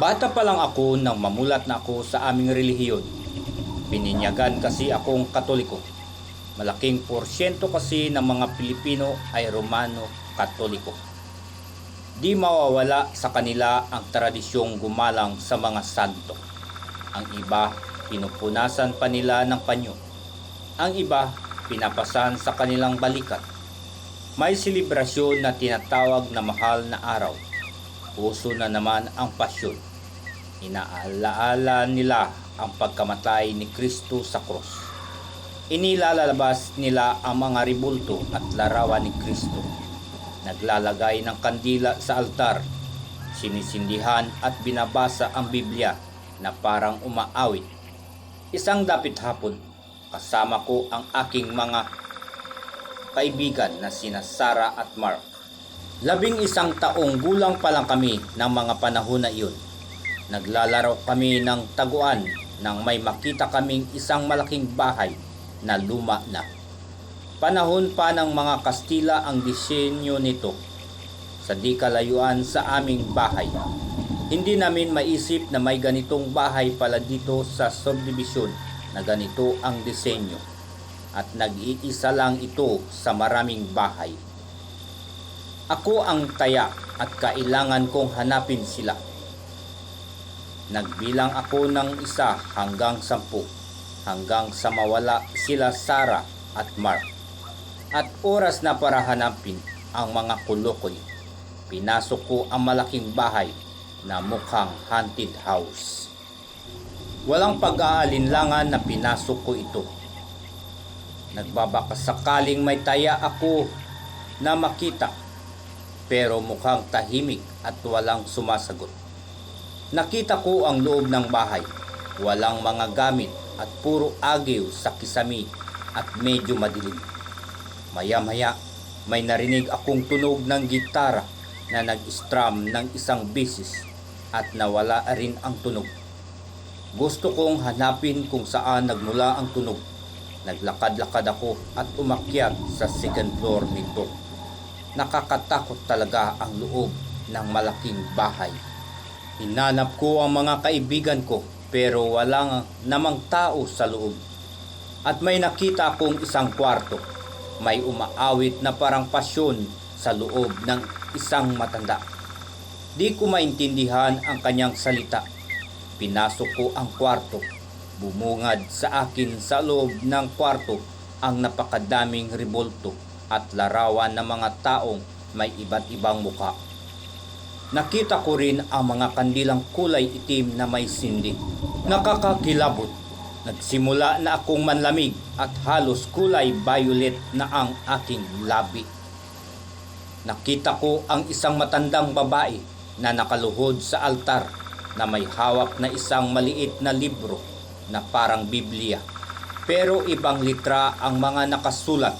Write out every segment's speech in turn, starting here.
Bata pa lang ako nang mamulat na ako sa aming relihiyon. Pininyagan kasi akong katoliko. Malaking porsyento kasi ng mga Pilipino ay Romano Katoliko. Di mawawala sa kanila ang tradisyong gumalang sa mga santo. Ang iba, pinupunasan pa nila ng panyo. Ang iba, pinapasan sa kanilang balikat. May selebrasyon na tinatawag na mahal na araw. Puso na naman ang pasyon. Inaalaala nila ang pagkamatay ni Kristo sa krus. Inilalabas nila ang mga ribulto at larawan ni Kristo. Naglalagay ng kandila sa altar. Sinisindihan at binabasa ang Biblia na parang umaawit. Isang dapit hapon, kasama ko ang aking mga kaibigan na sina Sarah at Mark. Labing isang taong gulang pa lang kami ng mga panahon na iyon. Naglalaro kami ng taguan nang may makita kaming isang malaking bahay na luma na. Panahon pa ng mga Kastila ang disenyo nito sa di kalayuan sa aming bahay. Hindi namin maisip na may ganitong bahay pala dito sa subdivision na ganito ang disenyo at nag-iisa lang ito sa maraming bahay. Ako ang taya at kailangan kong hanapin sila. Nagbilang ako ng isa hanggang sampu hanggang sa mawala sila Sarah at Mark. At oras na para hanapin ang mga kulukoy. Pinasok ko ang malaking bahay na mukhang haunted house. Walang pag-aalinlangan na pinasok ko ito. Nagbabaka sakaling may taya ako na makita pero mukhang tahimik at walang sumasagot. Nakita ko ang loob ng bahay. Walang mga gamit at puro agiw sa kisami at medyo madilim. Maya-maya may narinig akong tunog ng gitara na nag-strum ng isang bisis at nawala rin ang tunog. Gusto kong hanapin kung saan nagmula ang tunog. Naglakad-lakad ako at umakyat sa second floor nito. Nakakatakot talaga ang loob ng malaking bahay. Hinanap ko ang mga kaibigan ko pero walang namang tao sa loob. At may nakita akong isang kwarto. May umaawit na parang pasyon sa loob ng isang matanda. Di ko maintindihan ang kanyang salita. Pinasok ko ang kwarto. Bumungad sa akin sa loob ng kwarto ang napakadaming ribolto at larawan ng mga taong may iba't ibang muka. Nakita ko rin ang mga kandilang kulay itim na may sindi. Nakakakilabot. Nagsimula na akong manlamig at halos kulay violet na ang aking labi. Nakita ko ang isang matandang babae na nakaluhod sa altar na may hawak na isang maliit na libro na parang Biblia. Pero ibang litra ang mga nakasulat.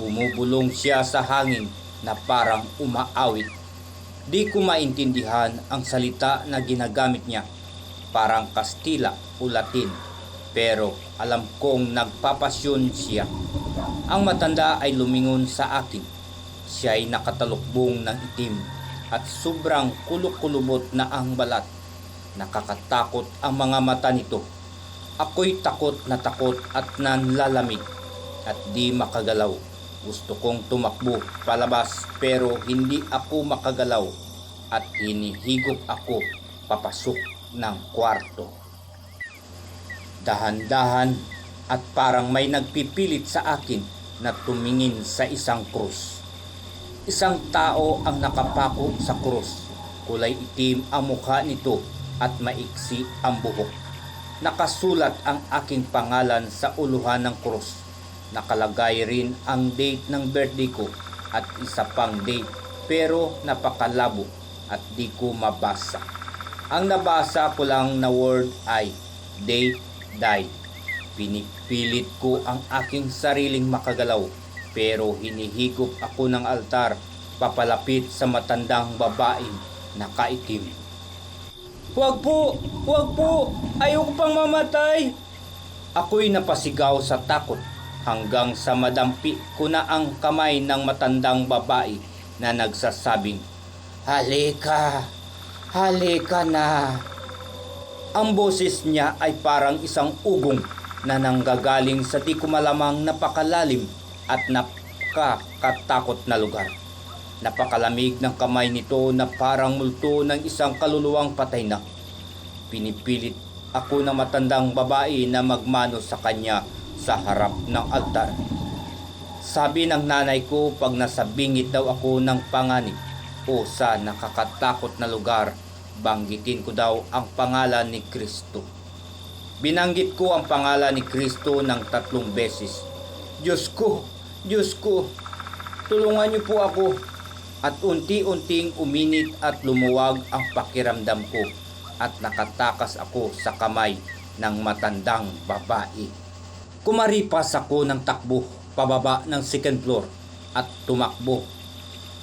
Bumubulong siya sa hangin na parang umaawit. Di ko maintindihan ang salita na ginagamit niya. Parang Kastila o Latin. Pero alam kong nagpapasyon siya. Ang matanda ay lumingon sa akin. Siya ay nakatalukbong ng itim at sobrang kuluk-kulubot na ang balat. Nakakatakot ang mga mata nito. Ako'y takot na takot at nanlalamig at di makagalaw. Gusto kong tumakbo palabas pero hindi ako makagalaw at hinihigop ako papasok ng kwarto. Dahan-dahan at parang may nagpipilit sa akin na tumingin sa isang krus. Isang tao ang nakapako sa krus. Kulay itim ang mukha nito at maiksi ang buhok. Nakasulat ang aking pangalan sa uluhan ng krus. Nakalagay rin ang date ng birthday ko at isa pang date pero napakalabo at di ko mabasa. Ang nabasa ko lang na word ay date died. Pinipilit ko ang aking sariling makagalaw pero hinihigop ako ng altar papalapit sa matandang babaeng nakaitim. Huwag po! Huwag po! Ayoko pang mamatay! Ako'y napasigaw sa takot hanggang sa madampi ko na ang kamay ng matandang babae na nagsasabing, Halika! Halika na. Ang boses niya ay parang isang ugong na nanggagaling sa di ko malamang napakalalim at napakatakot na lugar. Napakalamig ng kamay nito na parang multo ng isang kaluluwang patay na. Pinipilit ako ng matandang babae na magmano sa kanya sa harap ng altar. Sabi ng nanay ko pag nasa bingit daw ako ng panganib o sa nakakatakot na lugar, banggitin ko daw ang pangalan ni Kristo. Binanggit ko ang pangalan ni Kristo ng tatlong beses. Diyos ko, Diyos ko, tulungan niyo po ako. At unti-unting uminit at lumuwag ang pakiramdam ko at nakatakas ako sa kamay ng matandang babae. Kumaripas ako ng takbo pababa ng second floor at tumakbo.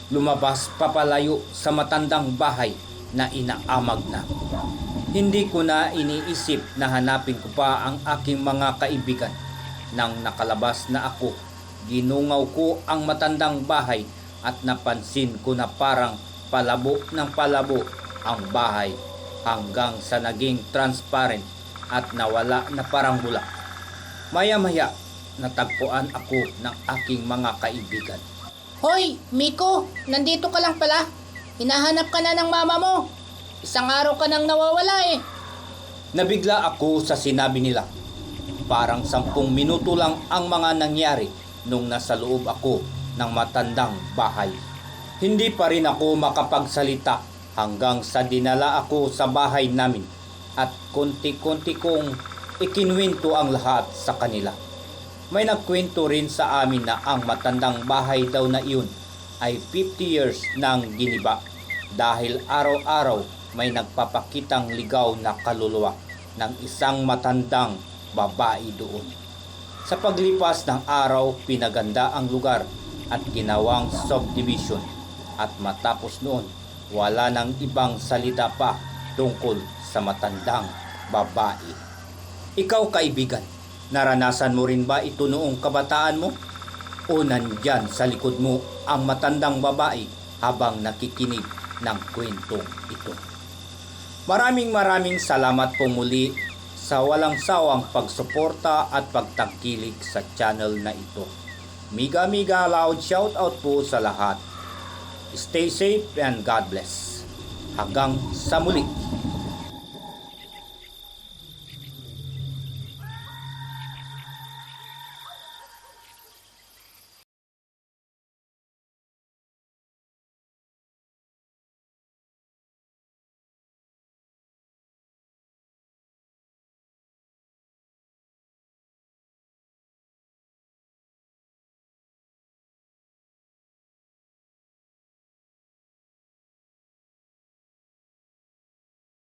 Lumabas papalayo sa matandang bahay na inaamag na. Hindi ko na iniisip na hanapin ko pa ang aking mga kaibigan. Nang nakalabas na ako, ginungaw ko ang matandang bahay at napansin ko na parang palabo ng palabo ang bahay hanggang sa naging transparent at nawala na parang bula. Maya-maya, natagpuan ako ng aking mga kaibigan. Hoy, Miko, nandito ka lang pala. Hinahanap ka na ng mama mo. Isang araw ka nang nawawala eh. Nabigla ako sa sinabi nila. Parang sampung minuto lang ang mga nangyari nung nasa loob ako ng matandang bahay. Hindi pa rin ako makapagsalita hanggang sa dinala ako sa bahay namin at konti-konti kong ikinwento ang lahat sa kanila. May nagkwento rin sa amin na ang matandang bahay daw na iyon ay 50 years nang giniba dahil araw-araw may nagpapakitang ligaw na kaluluwa ng isang matandang babae doon. Sa paglipas ng araw, pinaganda ang lugar at ginawang subdivision at matapos noon, wala nang ibang salita pa tungkol sa matandang babae. Ikaw kaibigan, naranasan mo rin ba ito noong kabataan mo? O nandyan sa likod mo ang matandang babae habang nakikinig ng kwentong ito? Maraming maraming salamat po muli sa walang sawang pagsuporta at pagtangkilik sa channel na ito. Miga miga loud shout out po sa lahat. Stay safe and God bless. Hanggang sa muli.